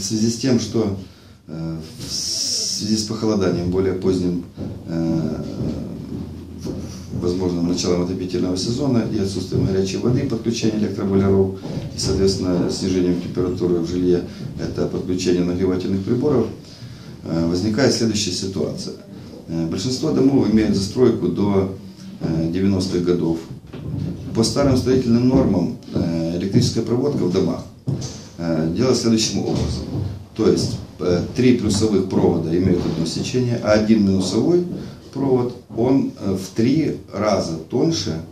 в связи с тем, что э, в связи с похолоданием, более поздним э, возможным началом отопительного сезона и отсутствием горячей воды, подключение электробойлеров и, соответственно, снижением температуры в жилье, это подключение нагревательных приборов, э, возникает следующая ситуация. Большинство домов имеют застройку до 90-х э, годов. По старым строительным нормам электрическая проводка в домах делается следующим образом. То есть три плюсовых провода имеют одно сечение, а один минусовой провод, он э, в три раза тоньше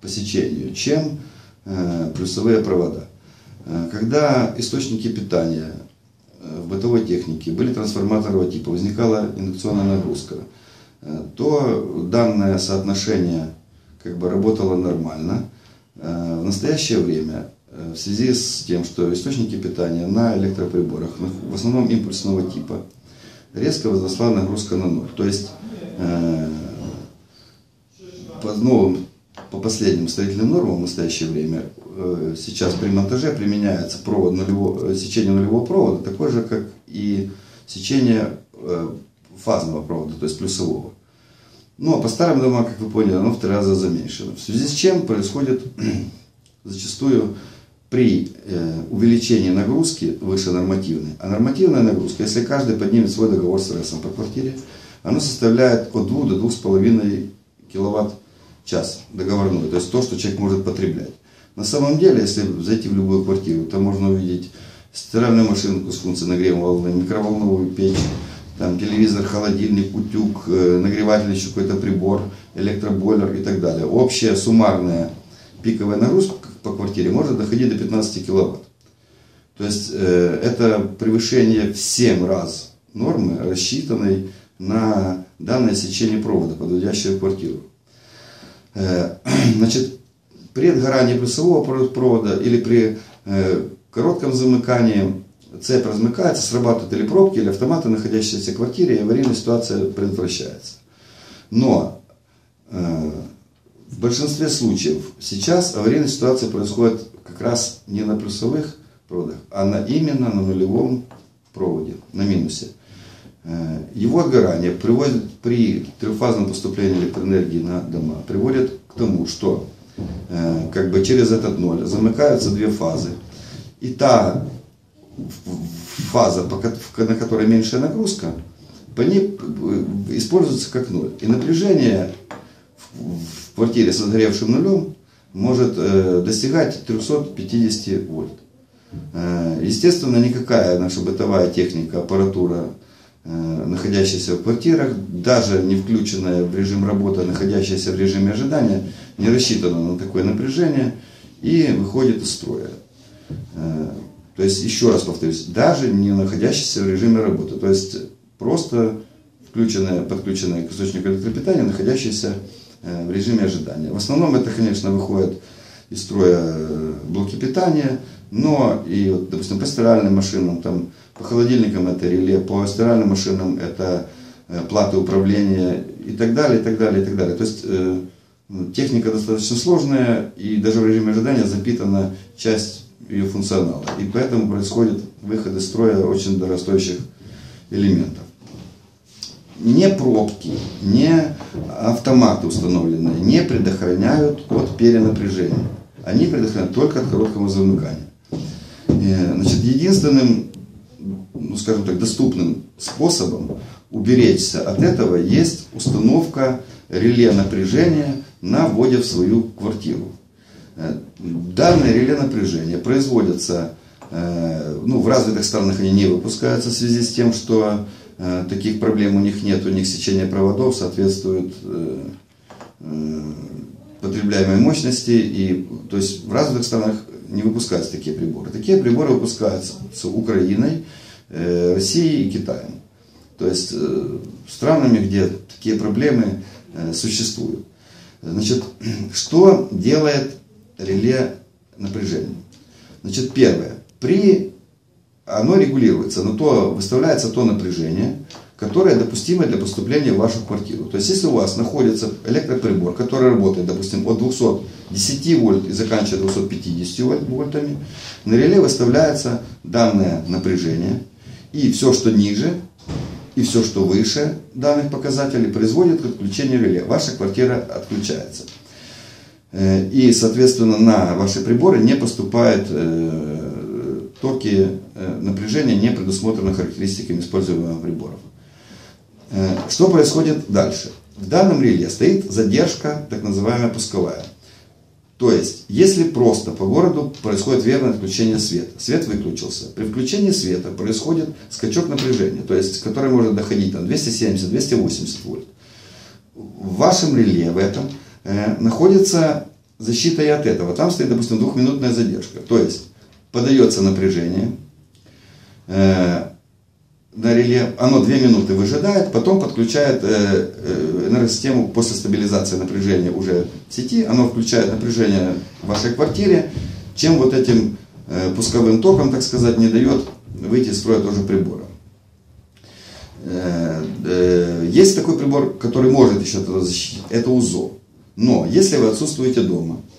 по сечению, чем э, плюсовые провода. Э, когда источники питания в бытовой технике были трансформаторного типа, возникала индукционная нагрузка, то данное соотношение как бы работало нормально. В настоящее время, в связи с тем, что источники питания на электроприборах, в основном импульсного типа, резко возросла нагрузка на ноль. То есть Э, по новым, по последним строительным нормам в настоящее время э, сейчас при монтаже применяется провод нулевого, э, сечение нулевого провода, такое же, как и сечение фазного провода, то есть плюсового. Ну, а по старым домам, как вы поняли, оно в три раза заменьшено. В связи с чем происходит зачастую при увеличении нагрузки выше нормативной. А нормативная нагрузка, если каждый поднимет свой договор с РСом по квартире, оно составляет от 2 до 2,5 киловатт час договорной, то есть то, что человек может потреблять. На самом деле, если зайти в любую квартиру, то можно увидеть стиральную машинку с функцией нагрева волны, микроволновую печь, там телевизор, холодильник, утюг, э, нагреватель, еще какой-то прибор, электробойлер и так далее. Общая суммарная пиковая нагрузка по квартире может доходить до 15 киловатт. То есть э, это превышение в 7 раз нормы, рассчитанной на данное сечение провода, подводящего квартиру. Э, значит, при отгорании плюсового провода или при э, коротком замыкании цепь размыкается, срабатывают или пробки, или автоматы, находящиеся в квартире, и аварийная ситуация предотвращается. Но в большинстве случаев сейчас аварийная ситуация происходит как раз не на плюсовых проводах, а на, именно на нулевом проводе, на минусе. Э, его отгорание приводит при трехфазном поступлении электроэнергии на дома, приводит к тому, что э, как бы через этот ноль замыкаются две фазы. И та фаза, на которой меньшая нагрузка, по ней э, используется как ноль. И напряжение в квартире с сгоревшим нулем может достигать 350 вольт. Естественно, никакая наша бытовая техника, аппаратура Э, находящаяся в квартирах, даже не включенная в режим работы, а находящаяся в режиме ожидания, не рассчитана на такое напряжение и выходит из строя. Э, то есть, еще раз повторюсь, даже не находящаяся в режиме работы. То есть, просто включенная, подключенная к источнику электропитания, находящаяся э, в режиме ожидания. В основном это, конечно, выходит из строя блоки питания, но и, вот, допустим, по стиральным машинам, там, по холодильникам это реле, по стиральным машинам это э, платы управления и так далее, и так далее, и так далее. То есть э, техника достаточно сложная и даже в режиме ожидания запитана часть ее функционала. И поэтому происходит выход из строя очень дорогостоящих элементов. Не пробки, не автоматы установленные не предохраняют от перенапряжения. Они предохраняют только от короткого замыкания. Э, значит, единственным ну, скажем так, доступным способом уберечься от этого есть установка реле напряжения на вводе в свою квартиру. Э, данное реле напряжения производятся, э, ну, в развитых странах они не выпускаются в связи с тем, что таких проблем у них нет, у них сечение проводов соответствует потребляемой мощности, и, то есть в развитых странах не выпускаются такие приборы. Такие приборы выпускаются с Украиной, Э, Россией и Китаем. То есть э, странами, где такие проблемы э, существуют. Значит, что делает реле напряжения? Значит, первое. При оно регулируется, но то выставляется то напряжение, которые допустимы для поступления в вашу квартиру. То есть, если у вас находится электроприбор, который работает, допустим, от 210 вольт и заканчивает 250 вольтами, на реле выставляется данное напряжение, и все, что ниже, и все, что выше данных показателей, производит к отключению реле. Ваша квартира отключается. Э, и, соответственно, на ваши приборы не поступают э, токи э, напряжения, не предусмотренных характеристиками используемых приборов. Что происходит дальше? В данном реле стоит задержка, так называемая пусковая. То есть, если просто по городу происходит верное отключение света, свет выключился, при включении света происходит скачок напряжения, то есть, который может доходить там 270-280 вольт. В вашем реле в этом э, находится защита и от этого. Там стоит, допустим, двухминутная задержка. То есть, подается напряжение, э, на реле, оно 2 минуты выжидает, потом подключает э, э, энергосистему после стабилизации напряжения уже в сети, оно включает напряжение в вашей квартире, чем вот этим э, пусковым током, так сказать, не дает выйти из строя тоже прибора. Есть такой прибор, который может еще это защитить, это УЗО. Но если вы отсутствуете дома, Э,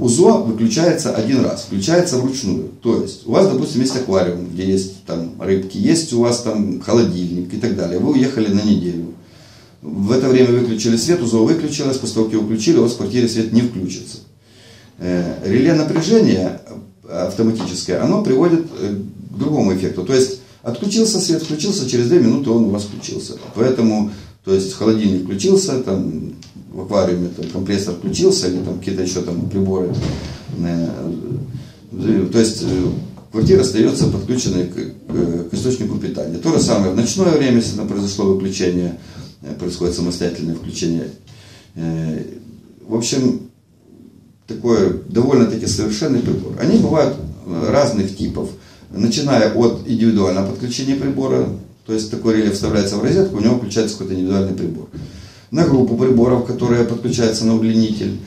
УЗО выключается один раз, включается вручную. То есть у вас, допустим, есть аквариум, где есть там рыбки, есть у вас там холодильник и так далее. Вы уехали на неделю. В это время выключили свет, УЗО выключилось, после того, как его включили, у вас в квартире свет не включится. Э, реле напряжения автоматическое, оно приводит э, к другому эффекту. То есть отключился свет, включился, через 2 минуты он у вас включился. Поэтому, то есть холодильник включился, там в аквариуме там, компрессор включился или там какие-то еще там приборы. Э, то есть э, квартира остается подключенной к, к, источнику питания. То же самое в ночное время, если там произошло выключение, э, происходит самостоятельное включение. В общем, такой довольно-таки совершенный прибор. Они бывают разных типов, начиная от индивидуального подключения прибора, то есть такой реле вставляется в розетку, у него включается какой-то индивидуальный прибор на группу приборов, которые подключаются на удлинитель.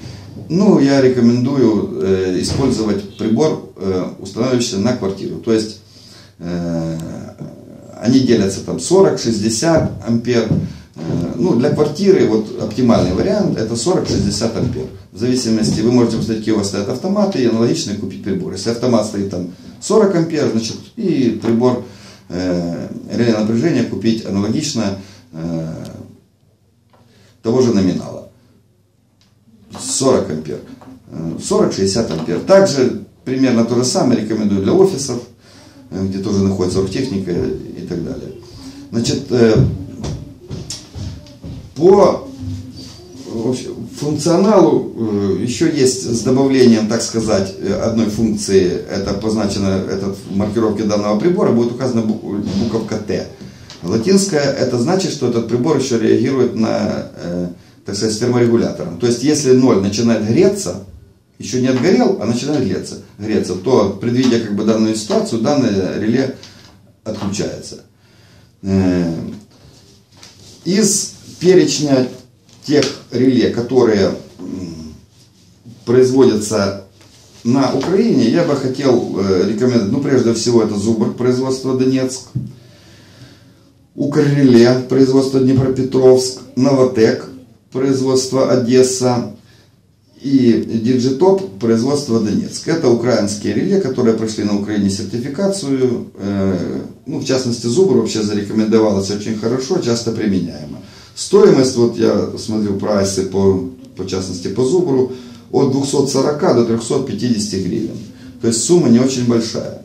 Ну, я рекомендую э, использовать прибор, э, устанавливающийся на квартиру. То есть э, они делятся там 40-60 ампер. Э, ну, для квартиры вот оптимальный вариант это 40-60 ампер. В зависимости, вы можете посмотреть, какие у вас стоят автоматы и аналогично купить прибор. Если автомат стоит там 40 ампер, значит, и прибор э, реле напряжения купить аналогично э, того же номинала. 40 ампер. 40-60 ампер. Также примерно то же самое рекомендую для офисов, э, где тоже находится оргтехника и так далее. Значит, э, по функционалу э, еще есть с добавлением, так сказать, одной функции, это позначено, этот, в маркировке данного прибора будет указана буковка Т. Латинская это значит, что этот прибор еще реагирует на, э, так сказать, с терморегулятором. То есть, если ноль начинает греться, еще не отгорел, а начинает греться, греться, то, предвидя как бы данную ситуацию, данное реле отключается. Э, из перечня тех реле, которые производятся на Украине, я бы хотел э, рекомендовать, ну, прежде всего, это Зубр, производство Донецк. Укрреле, производство Днепропетровск, Новотек, производство Одесса и Диджитоп, производство Донецк. Это украинские реле, которые прошли на Украине сертификацию. Э, ну, в частности, Зубр вообще зарекомендовалась очень хорошо, часто применяемо. Стоимость, вот я смотрю прайсы по, по частности по Зубру, от 240 до 350 гривен. То есть сумма не очень большая.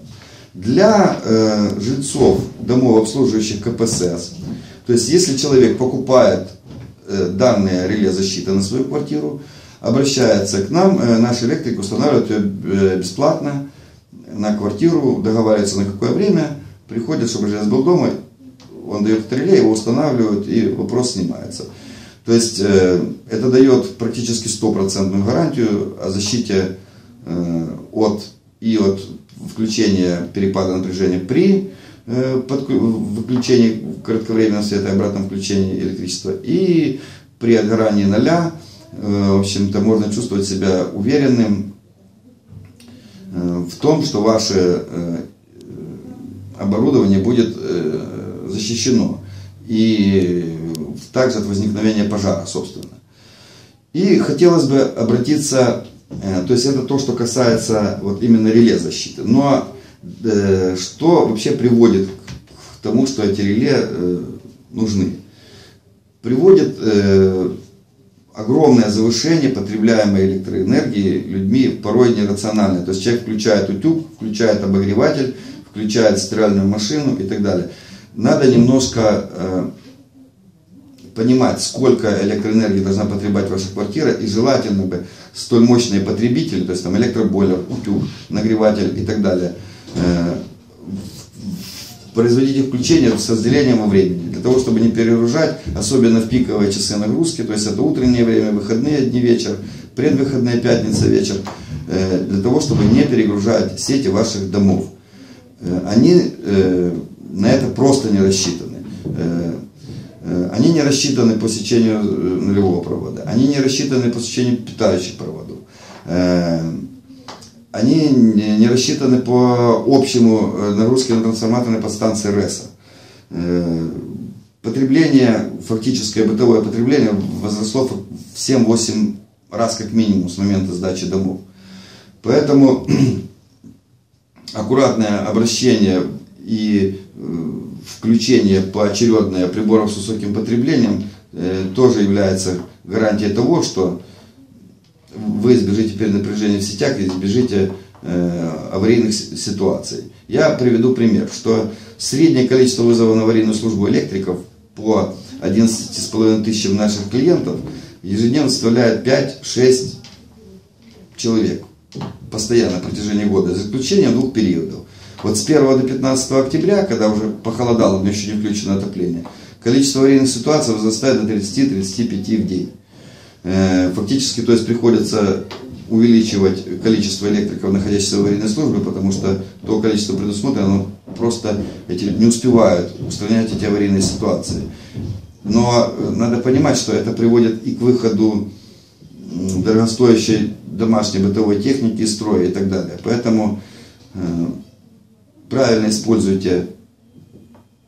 Для э, жильцов домов, обслуживающих КПСС, то есть если человек покупает э, данные реле защиты на свою квартиру, обращается к нам, э, наш электрик устанавливает ее э, бесплатно на квартиру, договаривается на какое время, приходит, чтобы ЖС был дома, он дает реле, его устанавливают и вопрос снимается. То есть э, это дает практически стопроцентную гарантию о защите э, от и от включение перепада напряжения при э, выключении кратковременного света и обратном включении электричества. И при отгорании ноля, э, в общем-то, можно чувствовать себя уверенным э, в том, что ваше оборудование будет защищено. и также от возникновения пожара, собственно. И хотелось бы обратиться, то есть это то, что касается вот именно реле защиты. Но э, что вообще приводит к тому, что эти реле э, нужны? Приводит огромное завышение потребляемой электроэнергии людьми порой нерациональное. То есть человек включает утюг, включает обогреватель, включает стиральную машину и так далее. Надо немножко э, понимать, сколько электроэнергии должна потреблять ваша квартира, и желательно бы столь мощные потребители, то есть там электробойлер, утюг, нагреватель и так далее, э, производить их включение с разделением во времени, для того, чтобы не перегружать, особенно в пиковые часы нагрузки, то есть это утреннее время, выходные дни вечер, предвыходные пятница вечер, э, для того, чтобы не перегружать сети ваших домов. Э, они на это просто не рассчитаны. Они не рассчитаны по сечению нулевого провода, они не рассчитаны по сечению питающих проводов они не рассчитаны по общему э, нагрузке на трансформаторной подстанции РЭСа. Э, потребление, фактическое бытовое потребление возросло в 7-8 раз как минимум с момента сдачи домов. Поэтому аккуратное обращение и э, включение поочередное приборов с высоким потреблением тоже является гарантией того, что вы избежите перенапряжения в сетях и избежите э, аварийных ситуаций. Я приведу пример, что среднее количество вызовов на аварийную службу электриков по 11,5 тысячам наших клиентов ежедневно составляет 5-6 человек постоянно на протяжении года, за исключением двух периодов. Вот с 1 до 15 октября, когда уже похолодало, но еще не включено отопление, количество аварийных ситуаций возрастает до 30-35 в день. Э, фактически, то есть приходится увеличивать количество электриков, находящихся в аварийной службе, потому что то количество предусмотрено, оно просто эти, не успевают устранять эти аварийные ситуации. Но э, надо понимать, что это приводит и к выходу дорогостоящей домашней бытовой техники из строя и так далее. Поэтому э, правильно используйте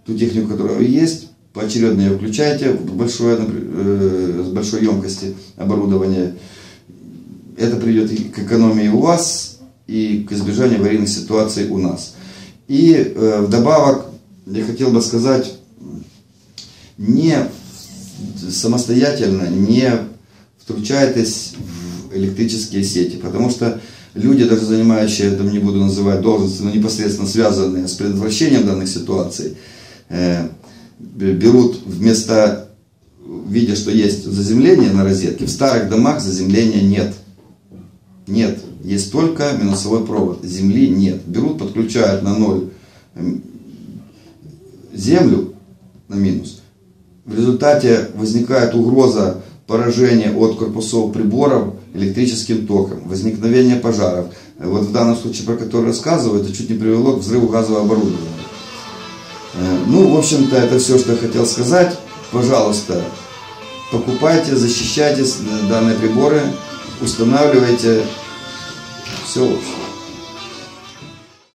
ту технику, которая есть, поочередно ее включаете в большое, э, с большой емкости оборудования. Это приведет к экономии у вас, и к избежанию аварийных ситуаций у нас. И э, вдобавок я хотел бы сказать, не самостоятельно не втручайтесь в электрические сети, потому что люди, даже занимающие, там не буду называть должности, но непосредственно связанные с предотвращением данных ситуаций, э, берут вместо, видя, что есть заземление на розетке, в старых домах заземления нет. Нет, есть только минусовой провод, земли нет. Берут, подключают на ноль эм, землю на минус. В результате возникает угроза поражения от корпусов приборов электрическим током, возникновение пожаров. Вот в данном случае, про который рассказываю, это чуть не привело к взрыву газового оборудования. Э, ну, в общем-то, это все, что я хотел сказать. Пожалуйста, покупайте, защищайте данные приборы, устанавливайте. Все, в.